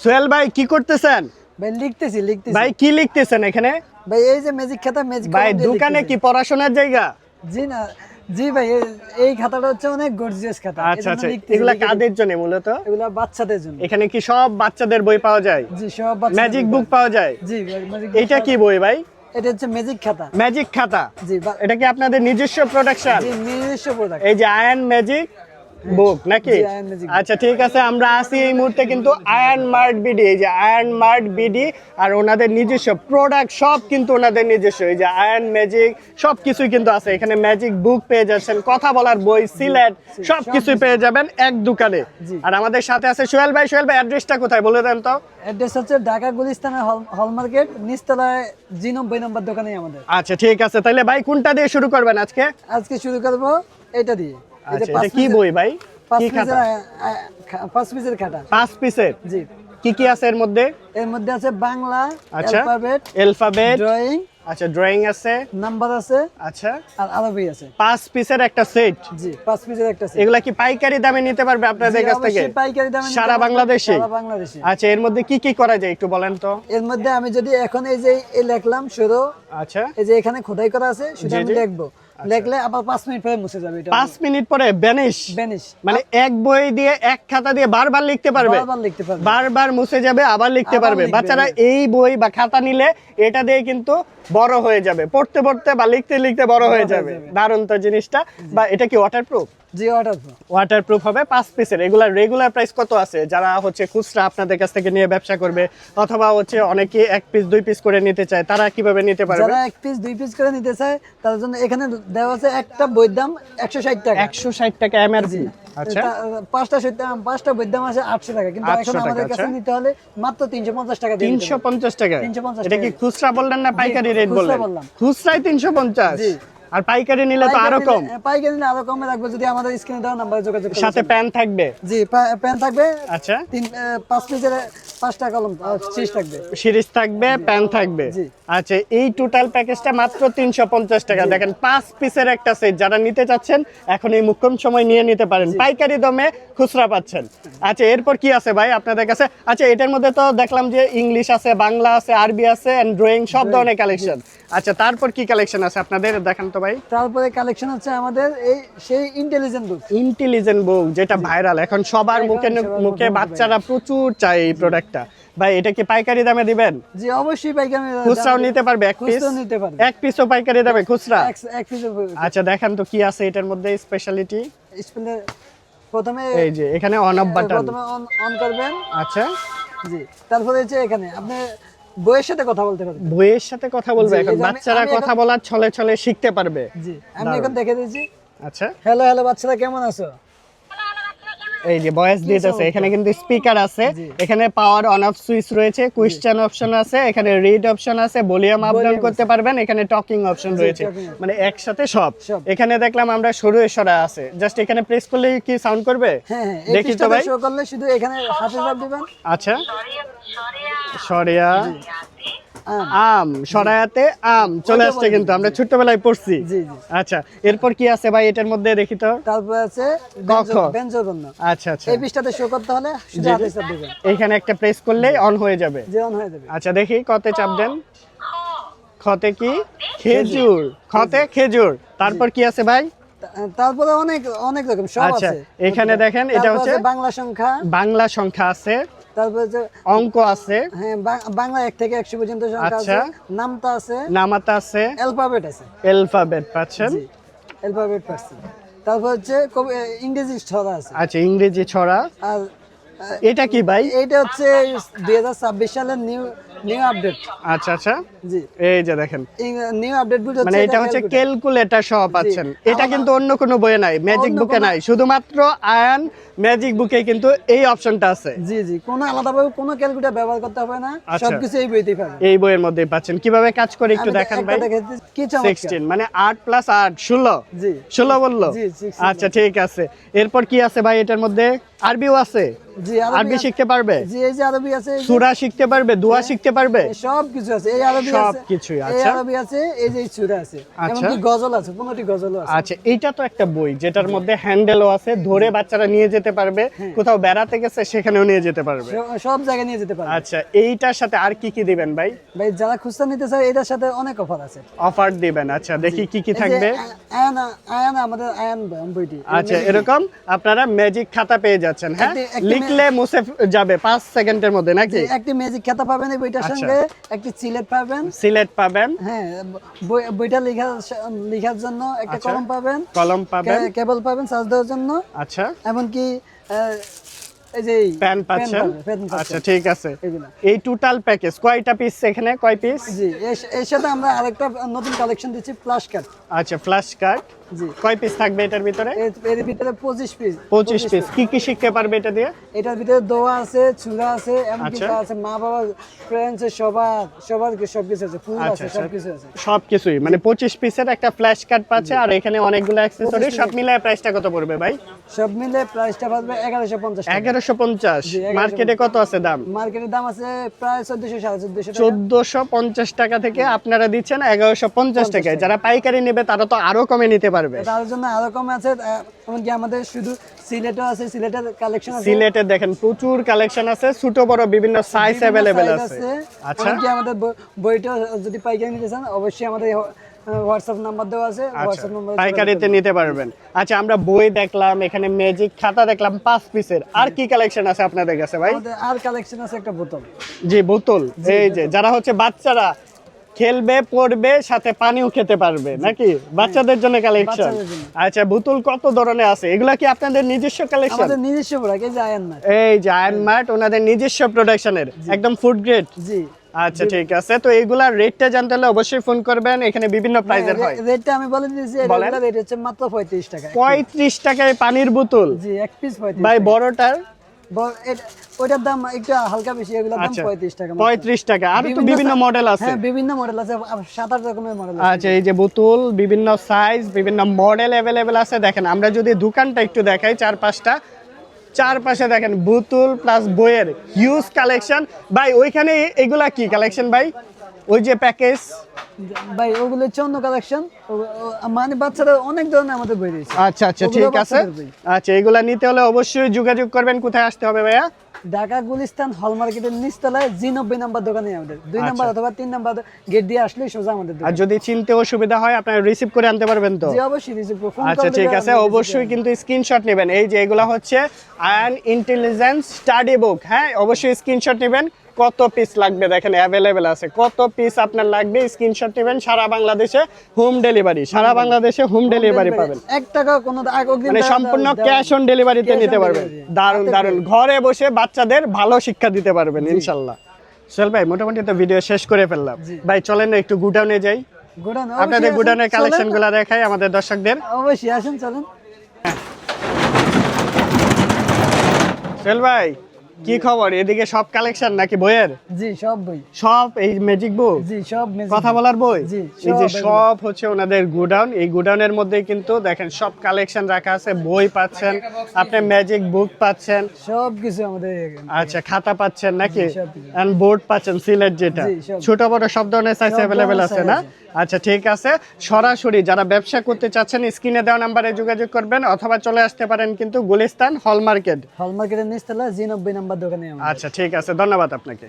সোহেল ভাই কি করতেছেন? ভাই লিখতেছি লিখতেছি। ভাই কি লিখতেছেন এখানে? ভাই এই যে ম্যাজিক খাতা ম্যাজিক ভাই দোকানে কি পড়াশোনার জায়গা? জি না জি ভাই এই- খাতাটা হচ্ছে অনেক গর্জিয়াস খাতা। আচ্ছা আচ্ছা এগুলা কাদের জন্য মূলত? এগুলা বাচ্চাদের জন্য। এখানে কি সব বাচ্চাদের বই পাওয়া যায়? জি সব বাচ্চা ম্যাজিক বুক পাওয়া যায়? জি এটা কি বই ভাই? এটা হচ্ছে ম্যাজিক খাতা। ম্যাজিক খাতা। জি এটা কি আপনাদের নিজস্ব প্রোডাকশন জি নিজস্ব প্রোডাক্ট এই যে আয়ন ম্যাজিক বুক নাকি? আচ্ছা ঠিক আছে আমরা আছি এই মুহূর্তে কিন্তু মার্ট বিডি এই যে মার্ট বিডি আর ওনাদের নিজস্ব প্রোডাক্ট সব কিন্তু ওনাদের নিজস্ব এই যে ম্যাজিক সব কিছুই কিন্তু আছে। এখানে ম্যাজিক বুক পেয়ে যাচ্ছেন কথা বলার বই সিলেট সব কিছুই পেয়ে যাবেন এক দোকানে। আর আমাদের সাথে আছে সোহেল ভাই সোহেল ভাই অ্যাড্রেসটা কোথায় বলে দেন তো? অ্যাড্রেস হচ্ছে ঢাকা গুলিস্তানের হল মার্কেট নিচতলায় জি নব্বই নম্বর দোকানেই আমাদের। আচ্ছা ঠিক আছে তাহলে ভাই কোনটা দিয়ে শুরু করবেন আজকে? আজকে শুরু করব এটা দিয়ে। এটা কি বই ভাই? কি খাতা? আ- আ- খা- পাঁচ পিসের খাতা। পাঁচ পিসের? জি। কি কি আছে এর মধ্যে? এর মধ্যে আছে বাংলা আচ্ছা। অ্যালফাবেট অ্যালফাবেট ড্রয়িং আচ্ছা ড্রয়িং আছে। নাম্বার আছে আচ্ছা। আর আরবি আছে। পাঁচ পিসের একটা সেট জি পাঁচ পিসের একটা set। এগুলা কি পাইকারি দামে নিতে পারবে আপনাদের কাছ থেকে? পাইকারি দামে সারা বাংলাদেশে? সারা বাংলাদেশে। আচ্ছা এর মধ্যে কি কি করা যায় একটু বলেন তো? এর মধ্যে আমি যদি এখন এই যে এই লিখলাম শুরু আচ্ছা। এই যে এখানে খোদাই করা আছে আমি লিখব লিখলে আবার পাঁচ মিনিট পরে মুছে যাবে এটা। পাঁচ মিনিট পরে ব্যানিশ বেনিশ। মানে এক বই দিয়ে এক খাতা দিয়ে বারবার লিখতে পারবে। বারবার লিখতে পারবে। বারবার মুছে যাবে আবার লিখতে পারবে। বাচ্চারা। এই বই বা খাতা নিলে এটা দিয়ে কিন্তু বড় হয়ে যাবে। পড়তে পড়তে বা লিখতে লিখতে বড় হয়ে যাবে। দারুণ তো জিনিসটা। বা এটা কি ওয়াটারপ্রুফ জি অর্ডার ওয়াটারপ্রুফ হবে। পাঁচ পিসের এগুলার রেগুলার প্রাইস কত আছে? যারা হচ্ছে খুচরা আপনাদের কাছ থেকে নিয়ে ব্যবসা করবে অথবা হচ্ছে অনেকে এক পিস দুই পিস করে নিতে চায় তারা কীভাবে নিতে পারবে? যারা এক পিস দুই পিস করে নিতে চায় তাদের জন্য এখানে দেওয়া আছে একটা বইয়ের দাম একশো ষাট টাকা। একশো ষাট টাকা এমআরপি আচ্ছা। পাঁচটা সইতে পাঁচটা বইয়ের আছে আটশো টাকা। কিন্তু এখন আমাদের কাছে আচ্ছা। নিতে হলে মাত্র তিনশো পঞ্চাশ টাকা তিনশো পঞ্চাশ টাকা। 350 এটা কি খুচরা বললেন না পাইকারি রেট বললেন? বললাম। খুচরাই তিনশো পঞ্চাশ। আর পাইকারি নিলে তো আরও কম। পাইকারি নিলে আরও কমে রাখবে যদি আমাদের স্ক্রিনে দেওয়া নাম্বারে যোগাযোগ সাথে প্যান থাকবে? জি প্যান থাকবে। আচ্ছা। তিন পাঁচ পিসের পাঁচটা কলম থাকবে। সিরিজ থাকবে প্যান থাকবে। আচ্ছা এই টোটাল প্যাকেজটা মাত্র তিনশো পঞ্চাশ টাকা। দেখেন পাঁচ পিসের একটা সেট যারা নিতে চাচ্ছেন এখন এই মুখ্যম সময় নিয়ে নিতে পারেন। পাইকারি দামে খুচরা পাচ্ছেন। আচ্ছা এরপর কি আছে ভাই আপনাদের কাছে? আচ্ছা এটার মধ্যে তো দেখলাম যে ইংলিশ আছে বাংলা আছে আরবি আছে এন্ড ড্রয়িং সব ধরনের কালেকশন আচ্ছা তারপর কি কালেকশন আছে আপনাদের? দেখেন তো ভাই। তারপরে কালেকশন হচ্ছে আমাদের এই সেই ইন্টেলিজেন্ট বুক ইন্টেলিজেন্ট বুক যেটা ভাইরাল এখন সবার মুখে মুখে বাচ্চারা প্রচুর চাই এই প্রোডাক্টটা ভাই এটা কি পাইকারি দামে দিবেন? জি অবশ্যই পাইকারি দামে খুচরাও নিতে পারবে এক পিস খুচরাও নিতে পারবে। এক পিসও পাইকারি দামে খুচরা? এক- পিসের আচ্ছা দেখেন তো কি আছে এটার মধ্যে স্পেশালিটি স্পেলে প্রথমে এই যে এখানে অন অফ বাটন প্রথমে অন অন করবেন। আচ্ছা। জি তারপরে হচ্ছে এখানে আপনি বইয়ের সাথে কথা বলতে পারবেন। বইয়ের সাথে কথা বলবে এখন যে বাচ্চারা কথা বলার ছলে ছলে শিখতে পারবে। জি আমি এখন দেখে দিয়েছি। আচ্ছা। হ্যালো হ্যালো বাচ্চারা কেমন আছো? এই যে ভয়েস দিতেছে এখানে কিন্তু স্পিকার আছে। এখানে পাওয়ার অন অফ সুইচ রয়েছে কোয়েশ্চেন অপশন আছে এখানে রিড অপশন আছে ভলিউম আপ ডাউন করতে পারবেন এখানে টকিং অপশন রয়েছে। মানে একসাথে সব। এখানে দেখলাম আমরা সরু সরা আছে। জাস্ট এখানে প্রেস করলে কি সাউন্ড করবে? হ্যাঁ হ্যাঁ দেখি তো ভাই। শো করলে শুধু এখানে হাতে দিবেন। আচ্ছা। সরিয়া। আম। সরায়াতে আম চলে আসছে কিন্তু আমরা ছোট্টবেলায় পড়ছি। আচ্ছা এরপর কি আছে ভাই এটার মধ্যে দেখি তো? তারপর আছে আচ্ছা আচ্ছা। এই পৃষ্ঠাতে শো করতে হলে এখানে একটা প্রেস করলেই অন হয়ে যাবে। যে অন হয়ে যাবে। আচ্ছা দেখি কতে চাপ দেন। খতে কি? খেজুর। খতে খেজুর। তারপর কি আছে ভাই? তারপরে অনেক অনেক রকম সব আচ্ছা, আছে। এখানে দেখেন, এটা হচ্ছে- বাংলা সংখ্যা। বাংলা সংখ্যা আছে। তারপর হচ্ছে অঙ্ক আছে। হ্যাঁ বাংলা এক থেকে একশো পর্যন্ত সংখ্যা আচ্ছা। আছে নামতা আছে নামাতা আছে। অ্যালফাবেট আছে। অ্যালফাবেট পাচ্ছেন। অ্যালফাবেট পাচ্ছেন তারপর হচ্ছে ইংরেজি ছড়া আছে। আচ্ছা ইংরেজি ছড়া। আর এটা কি ভাই? এটা হচ্ছে দুই হাজার ছাব্বিশ সালের নিউ নিউ আপডেট আচ্ছা আচ্ছা। জি। এই যে দেখেন। নিউ আপডেট বুট মানে এটা হচ্ছে ক্যালকুলেটর সহ পাচ্ছেন। এটা কিন্তু অন্য কোনো বইয়ে নাই। ম্যাজিক বুকে নাই। শুধুমাত্র আয়ান ম্যাজিক বুকে কিন্তু এই অপশনটা আছে। জি জি। কোনো আলাদাভাবে কোনো ক্যালকুলেটর ব্যবহার করতে হবে না। আচ্ছা। সবকিছু এই বইতেই পাবেন। এই বইয়ের মধ্যে পাচ্ছেন। কীভাবে কাজ করে একটু দেখান ভাই। কি চমৎকার। সিক্সটিন মানে আট প্লাস আট। ষোলো। জি। ষোলো বলল? জি, আচ্ছা ঠিক আছে। এরপর কি আছে ভাই এটার মধ্যে? আরবিও আছে। জি আরবি শিখতে পারবে? জি এই যে আরবি আছে সূরা শিখতে পারবে দোয়া শিখতে পারবে? সব কিছু আছে এই আরবি সব আছে এই। আরবি আছে এই যে চূড়া আছে। আচ্ছা। এমনকি গজল আছে গজল আছে। আচ্ছা এইটা তো একটা বই যেটার মধ্যে হ্যান্ডেলও আছে ধরে বাচ্চারা নিয়ে যেতে পারবে কোথাও বেড়াতে গেছে সেখানেও নিয়ে যেতে পারবে। সব- জায়গায় নিয়ে যেতে পারবে। আচ্ছা এইটার সাথে আর কি কি দিবেন ভাই? ভাই যারা খুচরা নিতে চায় এটার সাথে অনেক অফার আছে। অফার দিবেন আচ্ছা দেখি কি কি থাকবে। আয়ান আয়ান আমাদের আয়ান বইটি। আচ্ছা এরকম আপনারা ম্যাজিক খাতা পেয়ে যাচ্ছেন হ্যাঁ? লিখলে মুছে যাবে 5 সেকেন্ডের মধ্যে নাকি? একটি ম্যাজিক খাতা পাবেন এই বইটার আচ্ছা। সঙ্গে একটি সিলেট পাবেন। সিলেট পাবেন। হ্যাঁ বইটা লেখা লেখার জন্য একটা আচ্ছা। কলম পাবেন। কলম পাবেন। কেবল পাবেন চার্জ দেওয়ার জন্য। আচ্ছা। এমনকি এই যে প্যান পাচ্ছেন? পাবেন, পেন পাচ্ছেন। আচ্ছা ঠিক আছে। এই টোটাল প্যাকেজ কয়টা পিস এখানে? কয় পিস জি এর- সাথে আমরা আরেকটা নতুন কালেকশন দিচ্ছি ফ্লাশ কার্ড আচ্ছা ফ্ল্যাশ কার্ড জি। কয় পিস থাকবে এটার ভিতরে? এর এর ভিতরে পঁচিশ পিস পঁচিশ পিস কি কি শিখতে পারবে এটা দিয়ে? এটার ভিতরে দোয়া আছে চূড়া আছে এমনকি আচ্ছা। আছে মা বাবা ফ্রেন্ডস সবার সবার সব কিছু আছে ফুল আচ্ছা আছে সব কিছু আছে। সবকিছুই মানে পঁচিশ পিসের একটা ফ্ল্যাশ কার্ড পাচ্ছে আর এখানে অনেকগুলো অ্যাক্সেসরি সব মিলে প্রাইসটা কত পড়বে ভাই? সব মিলে প্রাইসটা 1150 মার্কেটে কত আছে দাম? দাম আছে প্রায় চোদ্দশো সাড়ে চোদ্দশো টাকা। থেকে আপনারা দিচ্ছেন এগারোশো পঞ্চাশ টাকায়। যারা পাইকারি নেবে তারা তো আরও কমে নিতে পারবে। তার জন্য আরও কম আছে। এমনকি আমাদের শুধু সিলেটও আছে সিলেটের কালেকশন আছে। সিলেটে দেখেন প্রচুর কালেকশন আছে ছোট বড় বিভিন্ন সাইজ অ্যাভেলেবেল আছে। আচ্ছা এমনকি আমাদের বই- বইটা যদি পাইকারি নিতে চান অবশ্যই আমাদের হোয়াটসঅ্যাপ নাম্বার দেওয়া আছে আচ্ছা হোয়াটসঅ্যাপ নাম্বার পাইকারিতে নিতে পারবেন। আচ্ছা আমরা বই দেখলাম এখানে ম্যাজিক খাতা দেখলাম পাঁচ পিসের আর কি কালেকশন আছে আপনাদের কাছে ভাই? আর কালেকশন আছে একটা বোতল। জি বোতল। এই যে যারা হচ্ছে বাচ্চারা খেলবে পড়বে সাথে পানিও খেতে পারবে নাকি? বাচ্চাদের জন্য কালেকশন আচ্ছা বোতল কত ধরনের আছে? এগুলা কি আপনাদের নিজস্ব কালেকশন আমাদের নিজস্ব প্রোডাক্ট এই যে আয়ান না এই যে আয়ন মার্ট ওনাদের নিজস্ব প্রোডাকশনের একদম ফুড গ্রেড জি। আচ্ছা ঠিক আছে। তো এইগুলার রেটটা জানতে হলে অবশ্যই ফোন করবেন। এখানে বিভিন্ন প্রাইজের হয়। রেটটা আমি বলে দিয়েছি। এটা রেট হচ্ছে মাত্র পঁয়ত্রিশ টাকা। পঁয়ত্রিশ টাকায় পানির বোতল? জি এক পিস পঁয়ত্রিশ ভাই বড়টার? ওইটার দাম একটু হালকা বেশি এগুলোর দাম আচ্ছা পঁয়ত্রিশ টাকা মাত্র। পঁয়ত্রিশ টাকা। আর তো বিভিন্ন মডেল আছে। হ্যাঁ বিভিন্ন মডেল আছে সাত আট রকমের মডেল আছে। আচ্ছা এই যে বোতল বিভিন্ন সাইজ বিভিন্ন মডেল অ্যাভেলেবেল আছে। দেখেন আমরা যদি দোকানটা একটু দেখাই চার পাঁচটা। চারপাশে দেখেন বুতুল প্লাস বইয়ের হিউজ কালেকশন ভাই ওইখানে এগুলা কি কালেকশন ভাই? ওই যে প্যাকেজ ভাই ওগুলো অন্য কালেকশন মানে বাচ্চারা অনেক ধরনের আমাদের বই দিয়েছে আচ্ছা আচ্ছা ঠিক আছে। আচ্ছা এগুলা নিতে হলে অবশ্যই যোগাযোগ করবেন কোথায় আসতে হবে ভাইয়া? ঢাকা গুলিস্তান হল মার্কেটের নিচতলায় জি নব্বই নাম্বার দোকানে আমাদের। দুই নাম্বার আচ্ছা। অথবা তিন নাম্বার গেট দিয়ে আসলেই সোজা আমাদের আর যদি চিনতে অসুবিধা হয় আপনারা রিসিভ করে আনতে পারবেন তো? অবশ্যই রিসিভ আচ্ছা ঠিক আছে অবশ্যই কিন্তু স্ক্রিনশট নেবেন। এই যে এগুলো হচ্ছে আয়ন ইন্টেলিজেন্স স্টাডি বুক হ্যাঁ অবশ্যই স্ক্রিনশট নেবেন। কত পিস লাগবে দেখেন অ্যাভেলেবেল আছে। কত পিস আপনার লাগবে স্ক্রিনশট নেবেন সারা বাংলাদেশে হোম ডেলিভারি সারা বাংলাদেশে হোম ডেলিভারি পাবেন। এক টাকা কোনো মানে সম্পূর্ণ ক্যাশ অন ডেলিভারিতে নিতে পারবেন। delivery। দারুণ দারুণ ঘরে বসে বাচ্চাদের ভালো শিক্ষা দিতে পারবেন ইনশাল্লাহ। সোহেল ভাই মোটামুটি তো ভিডিও শেষ করে ফেললাম। ভাই চলেন না একটু গুডাউনে যাই। আপনাদের গুডাউনের আসেন, কালেকশন চলেন। গুলা দেখাই আমাদের দর্শকদের। অবশ্যই আসেন চলেন। সোহেল ভাই কি খবর? এদিকে সব কালেকশন নাকি বইয়ের? জি সব বই। সব এই ম্যাজিক বুক জি সব কথা বলার বই? জি, এই যে সব হচ্ছে ওনাদের গোডাউন। এই গোডাউনের মধ্যে কিন্তু দেখেন সব কালেকশন রাখা আছে বই পাচ্ছেন আপনি ম্যাজিক বুক পাচ্ছেন। সব কিছু আমাদের এখানে। আচ্ছা খাতা পাচ্ছেন নাকি? এন্ড বোর্ড পাচ্ছেন সিলেট যেটা। ছোট বড় সব ধরনের সাইজ ধরনের আছে না? আচ্ছা ঠিক আছে। সরাসরি যারা ব্যবসা করতে চাচ্ছেন স্ক্রিনে দেওয়া নাম্বারে যোগাযোগ করবেন অথবা চলে আসতে পারেন কিন্তু গুলিস্তান হল মার্কেট হল মার্কেটের নিচতলা জি নব্বই নাম্বার দোকানে আমাদের আচ্ছা ঠিক আছে ধন্যবাদ আপনাকে